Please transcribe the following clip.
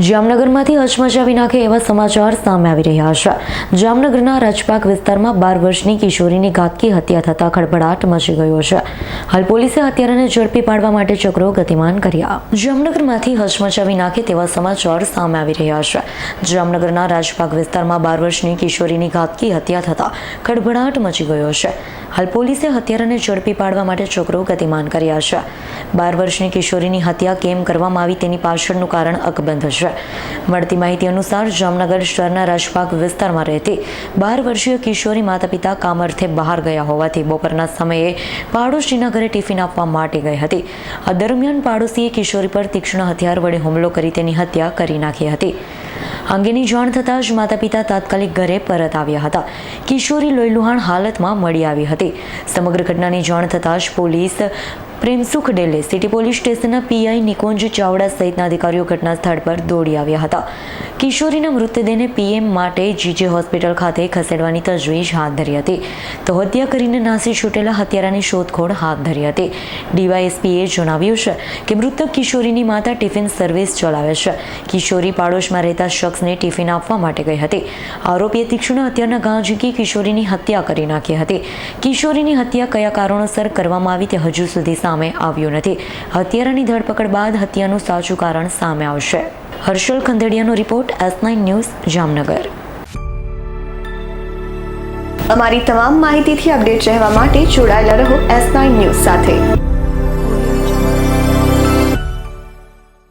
જામનગરમાંથી હચમચાવી નાખે એવા સમાચાર સામે આવી રહ્યા છે. જામનગરના રાજપાક વિસ્તારમાં બાર વર્ષની કિશોરીની ઘાતકી હત્યા થતા ખળભળાટ મચી ગયો છે. હાલ પોલીસે હત્યારાને ઝડપી પાડવા માટે ચક્રો ગતિમાન કર્યા. જામનગરમાંથી હચમચાવી નાખે તેવા સમાચાર સામે આવી રહ્યા છે. જામનગરના રાજપાક વિસ્તારમાં બાર વર્ષની કિશોરીની ઘાતકી હત્યા થતા ખળભળાટ મચી ગયો છે. હાલ પોલીસે હત્યારાને ઝડપી પાડવા માટે ચક્રો ગતિમાન કર્યા છે. બાર વર્ષની કિશોરીની હત્યા કેમ કરવામાં આવી તેની પાછળનું કારણ અકબંધ છે. મળતી માહિતી અનુસાર જામનગર શહેરના રાજપાક વિસ્તારમાં રહેતી બાર વર્ષીય કિશોરી માતા પિતા કામ અર્થે બહાર ગયા હોવાથી બપોરના સમયે પાડોશીના ઘરે ટિફિન આપવા માટે ગઈ હતી. આ દરમિયાન પાડોશીએ કિશોરી પર તીક્ષ્ણ હથિયાર વડે હુમલો કરી તેની હત્યા કરી નાખી હતી. અંગેની જાણ થતાં જ માતા પિતા તાત્કાલિક ઘરે પરત આવ્યા હતા. કિશોરી લોહીલુહાણ હાલતમાં મળી આવી હતી. સમગ્ર ઘટનાની જાણ થતાં જ police Premsukh Dele city police સ્ટેશનના પીઆઈ નિકુંજ ચાવડા સહિતના અધિકારીઓ ઘટના સ્થળ પર દોડી આવ્યા હતા. કિશોરીના મૃતદેહને પીએમ માટે જીજે હોસ્પિટલ ખાતે ખસેડવાની તજવીજ હાથ ધરી હતી. તો હત્યા કરીને નાસી છૂટેલા હત્યારાની શોધખોળ હાથ ધરી હતી. ડીવાયએસપીએ જણાવ્યું છે કે મૃતક કિશોરીની માતા ટિફિન સર્વિસ ચલાવે છે. કિશોરી પાડોશમાં રહેતા શખ્સને ટિફિન આપવા માટે ગઈ હતી. આરોપીએ તીક્ષ્ણ હત્યાના ઘા ઝીંકી કિશોરીની હત્યા કરી નાખી હતી. કિશોરીની હત્યા કયા કારણોસર કરવામાં આવી તે હજુ સુધી સામે આવ્યું નથી. હત્યારાની ધરપકડ બાદ હત્યાનું સાચું કારણ સામે આવશે. Harshal ખંદેડિયાનો report S nine news, Jamnagar. અમારી તમામ માહિતીથી અપડેટ રહેવા માટે જોડાયેલા રહો એસ નાઇન ન્યૂઝ સાથે.